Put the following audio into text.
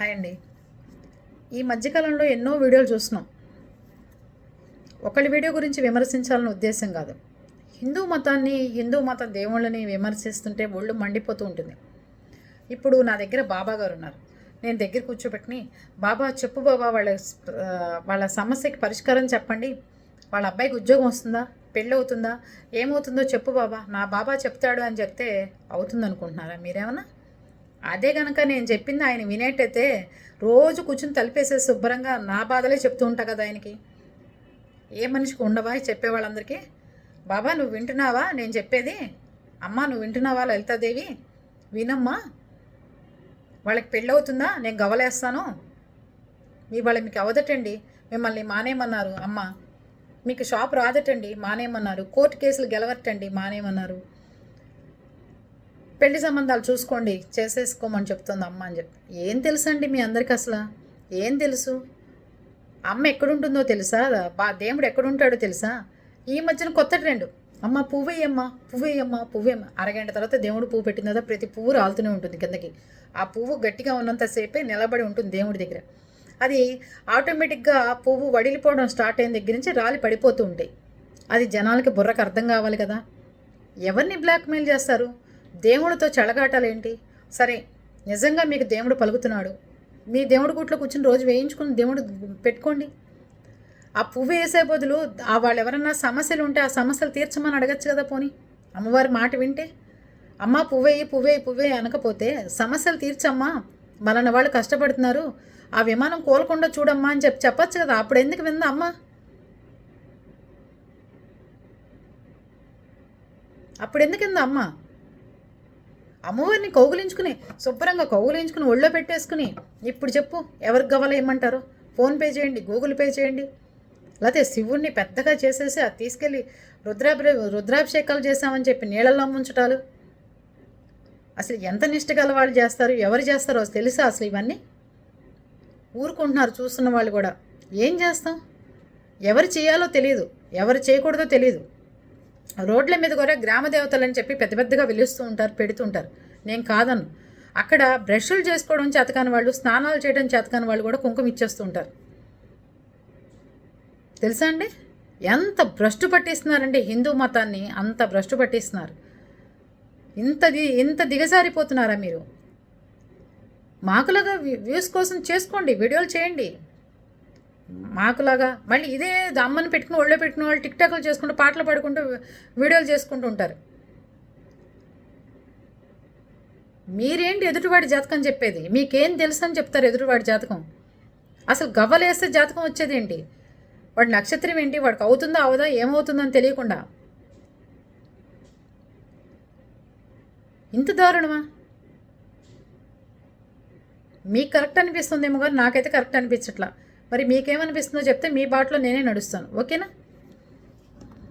Hi అండి. ఈ మధ్యకాలంలో ఎన్నో వీడియోలు చూస్తున్నాం. ఒకళ్ళ వీడియో గురించి విమర్శించాలని ఉద్దేశం కాదు. హిందూ మతాన్ని హిందూ మత దేవుళ్ళని విమర్శిస్తుంటే ఒళ్ళు మండిపోతూ ఉంటుంది. ఇప్పుడు నా దగ్గర బాబా గారు ఉన్నారు. నేను దగ్గర కూర్చోబెట్టిని బాబా చెప్పు బాబా వాళ్ళ వాళ్ళ సమస్యకి పరిష్కారం చెప్పండి. వాళ్ళ అబ్బాయికి ఉద్యోగం వస్తుందా? పెళ్ళి అవుతుందా? ఏమవుతుందో చెప్పు బాబా. నా బాబా చెప్తాడు అని చెప్తే అవుతుంది అనుకుంటున్నారా మీరేమన్నా? అదే కనుక నేను చెప్పింది ఆయన వినేటైతే రోజు కూర్చుని తలిపేసే శుభ్రంగా నా బాధలే చెప్తూ ఉంటా కదా ఆయనకి. ఏ మనిషికి ఉండవా చెప్పేవాళ్ళందరికీ చెప్పే వాళ్ళందరికీ? బాబా నువ్వు వింటున్నావా? నేను చెప్పేది అమ్మా నువ్వు వింటున్నావా లలితాదేవి? వినమ్మా. వాళ్ళకి పెళ్ళి అవుతుందా నేను గవలేస్తాను. మీ వాళ్ళ మీకు అవదటండి. మిమ్మల్ని మానేయమన్నారు. అమ్మ మీకు షాప్ రాదటండి. మానేయమన్నారు. కోర్టు కేసులు గెలవటండి మానేయమన్నారు. పెళ్ళి సంబంధాలు చూసుకోండి చేసేసుకోమని చెప్తుంది అమ్మ అని చెప్పి. ఏం తెలుసండి మీ అందరికి అసలు? ఏం తెలుసు? అమ్మ ఎక్కడుంటుందో తెలుసా? బా దేవుడు ఎక్కడుంటాడో తెలుసా? ఈ మధ్యన కొత్త ట్రెండ్. అమ్మ పువ్వేయమ్మ పువ్వేయమ్మ పువ్వేయమ్మ అరగంట తర్వాత దేవుడు పువ్వు పెట్టిన తర్వాత ప్రతి పువ్వు రాలుతూనే ఉంటుంది కిందకి. ఆ పువ్వు గట్టిగా ఉన్నంతసేపే నిలబడి ఉంటుంది దేవుడి దగ్గర. అది ఆటోమేటిక్గా పువ్వు వడిలిపోవడం స్టార్ట్ అయిన దగ్గర నుంచి రాలి పడిపోతూ ఉంటాయి. అది జనాలకి బుర్రకు అర్థం కావాలి కదా. ఎవరిని బ్లాక్మెయిల్ చేస్తారు? దేవుడితో చెలగాటాలేంటి? సరే నిజంగా మీకు దేవుడు పలుకుతున్నాడు. మీ దేవుడి గుట్లో కూర్చుని రోజు వేయించుకుని దేవుడు పెట్టుకోండి. ఆ పువ్వు వేసే బదులు ఆ వాళ్ళు ఎవరన్నా సమస్యలు ఉంటే ఆ సమస్యలు తీర్చమని అడగచ్చు కదా పోని. అమ్మవారి మాట వింటే అమ్మ పువ్వేయి పువ్వేయి పువ్వేయి అనకపోతే సమస్యలు తీర్చమ్మా మలన వాళ్ళు కష్టపడుతున్నారు ఆ విమానం కోలకుండా చూడమ్మా అని చెప్పి చెప్పచ్చు కదా అప్పుడు ఎందుకు విందా అమ్మ అప్పుడు ఎందుకు విందా అమ్మ అమ్మవారిని కౌగులించుకుని శుభ్రంగా కౌగులించుకుని ఒళ్ళో పెట్టేసుకుని ఇప్పుడు చెప్పు ఎవరికి గవ్వలు ఫోన్పే చేయండి గూగుల్ పే చేయండి. లేకపోతే శివుణ్ణి పెద్దగా చేసేసి అది తీసుకెళ్ళి రుద్రాభి రుద్రాభిషేకాలు చేశామని చెప్పి నీళ్ళల్లో ముంచటాలు అసలు ఎంత నిష్ట గల వాళ్ళు చేస్తారు? ఎవరు చేస్తారో తెలుసా అసలు ఇవన్నీ? ఊరుకుంటున్నారు చూస్తున్న వాళ్ళు కూడా. ఏం చేస్తాం? ఎవరు చేయాలో తెలియదు. ఎవరు చేయకూడదో తెలియదు. రోడ్ల మీద కూడా గ్రామ దేవతలని చెప్పి పెద్ద పెద్దగా వెలుస్తూ ఉంటారు పెడుతుంటారు నేను కాదను అక్కడ బ్రష్లు చేసుకోవడం చేతకాని వాళ్ళు స్నానాలు చేయడం చేతకాని వాళ్ళు కూడా కుంకుమ ఇచ్చేస్తూ ఉంటారు. తెలుసా అండి? ఎంత భ్రష్టు పట్టిస్తున్నారంటే హిందూ మతాన్ని అంత భ్రష్టు పట్టిస్తున్నారు. ఇంత ది- ఇంత దిగజారిపోతున్నారా మీరు? మాకులాగా వ్యూస్ కోసం చేసుకోండి వీడియోలు చేయండి. మాకులాగా మళ్ళీ ఇదే అమ్మని పెట్టుకుని ఒళ్ళో పెట్టుకుని వాళ్ళు టిక్ టాక్లు చేసుకుంటూ పాటలు పాడుకుంటూ వీడియోలు చేసుకుంటూ ఉంటారు. మీరేంటి ఎదుటివాడి జాతకం చెప్పేది? మీకేం తెలుసు అని చెప్తారు ఎదుటివాడి జాతకం? అసలు గవ్వలేస్తే జాతకం వచ్చేది ఏంటి వాడి నక్షత్రం ఏంటి? వాడికి అవుతుందా అవదా ఏమవుతుందో అని తెలియకుండా. ఇంత దారుణమా? మీకు కరెక్ట్ అనిపిస్తుందేమో కానీ నాకైతే కరెక్ట్ అనిపించట్లా. మరి మీకేమనిపిస్తుందో చెప్తే మీ బాటలో నేనే నడుస్తాను. ఓకేనా?